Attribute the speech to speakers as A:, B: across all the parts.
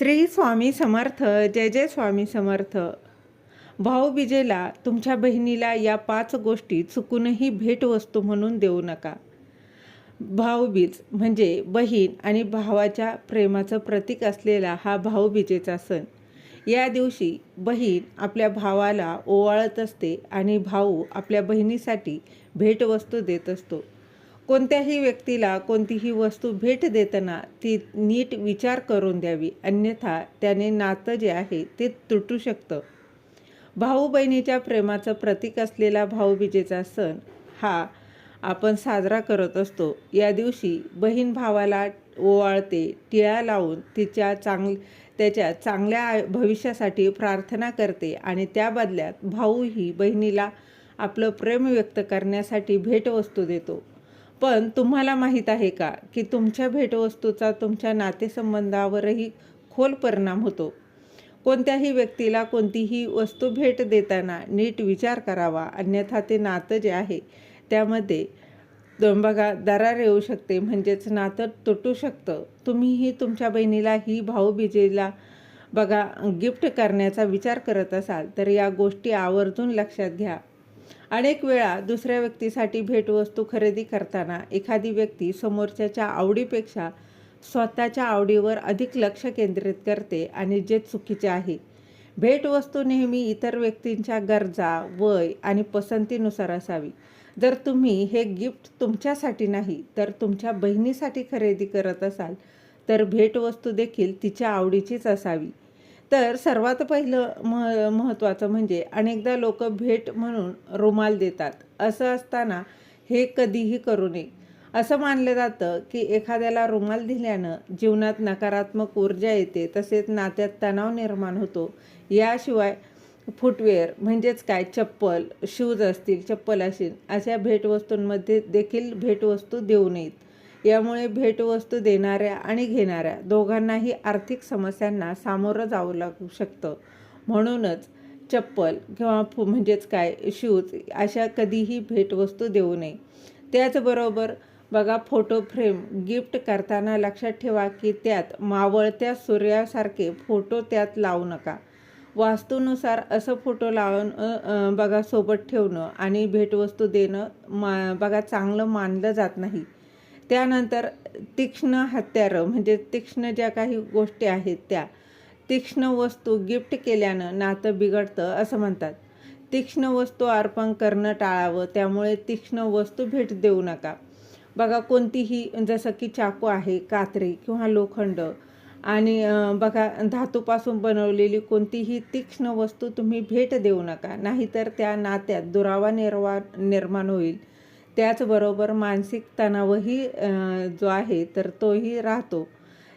A: श्री स्वामी समर्थ जय जय स्वामी समर्थ. भाऊबीजेला तुमच्या बहिणीला या पाच गोष्टी चुकूनही भेटवस्तू म्हणून देऊ नका. भाऊबीज म्हणजे बहीण आणि भावाच्या प्रेमाचं प्रतीक असलेला हा भाऊबीजेचा सण. या दिवशी बहीण आपल्या भावाला ओवाळत असते आणि भाऊ आपल्या बहिणीसाठी भेटवस्तू देत असतो. कोणत्याही व्यक्तीला कोणतीही वस्तू भेट देताना ती नीट विचार करून द्यावी. अन्यथा त्याने नातं जे आहे ते तुटू शकतं. भाऊ बहिणीच्या प्रेमाचं प्रतीक असलेला भाऊबीजेचा सण हा आपण साजरा करत असतो. या दिवशी बहीण भावाला ओवाळते टिळा लावून तिच्या चांग त्याच्या चांगल्या भविष्यासाठी प्रार्थना करते आणि त्या बदल्यात भाऊही बहिणीला आपलं प्रेम व्यक्त करण्यासाठी भेटवस्तू देतो. पण तुम्हाला माहीत आहे का की तुमच्या भेटवस्तूचा तुमच्या नातेसंबंधावरही खोल परिणाम होतो. कोणत्याही व्यक्तीला कोणतीही वस्तू भेट देताना नीट विचार करावा अन्यथा ते नातं जे आहे त्यामध्ये बघा दरार येऊ शकते म्हणजेच नातं तुटू शकतं. तुम्हीही तुमच्या बहिणीला ही भाऊबीजेला बघा गिफ्ट करण्याचा विचार करत असाल तर या गोष्टी आवर्जून लक्षात घ्या. अनेक वेळा दुसऱ्या व्यक्तीसाठी भेटवस्तू खरेदी करताना एखादी व्यक्ती समोरच्याच्या आवडीपेक्षा स्वतःच्या आवडीवर अधिक लक्ष केंद्रित करते आणि जे चुकीचे आहे. भेटवस्तू नेहमी इतर व्यक्तींच्या गरजा वय आणि पसंतीनुसार असावी. जर तुम्ही हे गिफ्ट तुमच्यासाठी नाही तर तुमच्या बहिणीसाठी खरेदी करत असाल तर भेटवस्तू देखील तिच्या आवडीचीच असावी. तर सर्वात पहिलं मह महत्त्वाचं म्हणजे अनेकदा लोक भेट म्हणून रुमाल देतात. असं असताना हे कधीही करू नये. असं मानलं जातं की एखाद्याला रुमाल दिल्यानं जीवनात नकारात्मक ऊर्जा येते तसेच नात्यात तणाव निर्माण होतो. याशिवाय फुटवेअर म्हणजेच काय? चप्पल शूज असतील चप्पल असतील अशा भेटवस्तूंमध्ये देखील भेटवस्तू देऊ नयेत. यामुळे भेटवस्तू देणाऱ्या आणि घेणाऱ्या दोघांनाही आर्थिक समस्यांना सामोरं जावं लागू शकतं. म्हणूनच चप्पल किंवा फु म्हणजेच काय शूज अशा कधीही भेटवस्तू देऊ नये. त्याचबरोबर बघा फोटो फ्रेम गिफ्ट करताना लक्षात ठेवा की त्यात मावळत्या सूर्यासारखे फोटो त्यात लावू नका. वास्तूनुसार असं फोटो लावून बघा सोबत ठेवणं आणि भेटवस्तू देणं मा बघा चांगलं मानलं जात नाही. त्यानंतर तीक्ष्ण हत्यारं म्हणजे तीक्ष्ण ज्या काही गोष्टी आहेत त्या तीक्ष्ण वस्तू गिफ्ट केल्यानं नातं बिघडतं असं म्हणतात. तीक्ष्ण वस्तू अर्पण करणं टाळावं त्यामुळे तीक्ष्ण वस्तू भेट देऊ नका. बघा कोणतीही जसं की चाकू आहे कात्री किंवा लोखंड आणि बघा धातूपासून बनवलेली कोणतीही तीक्ष्ण वस्तू तुम्ही भेट देऊ नका. नाहीतर त्या नात्यात दुरावा निर्वा निर्माण होईल. त्याचबरोबर मानसिक तणावही जो आहे तर तोही राहतो.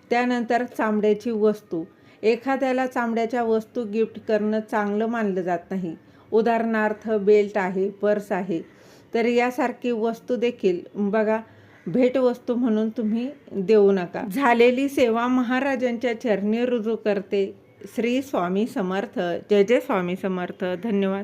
A: त्यानंतर चामड्याची वस्तू. एखाद्याला चामड्याच्या वस्तू गिफ्ट करणं चांगलं मानलं जात नाही. उदाहरणार्थ बेल्ट आहे पर्स आहे तर यासारखी वस्तू देखील बघा भेटवस्तू म्हणून तुम्ही देऊ नका. झालेली सेवा महाराजांच्या चरणी रुजू करते. श्री स्वामी समर्थ. जय जय स्वामी समर्थ. धन्यवाद.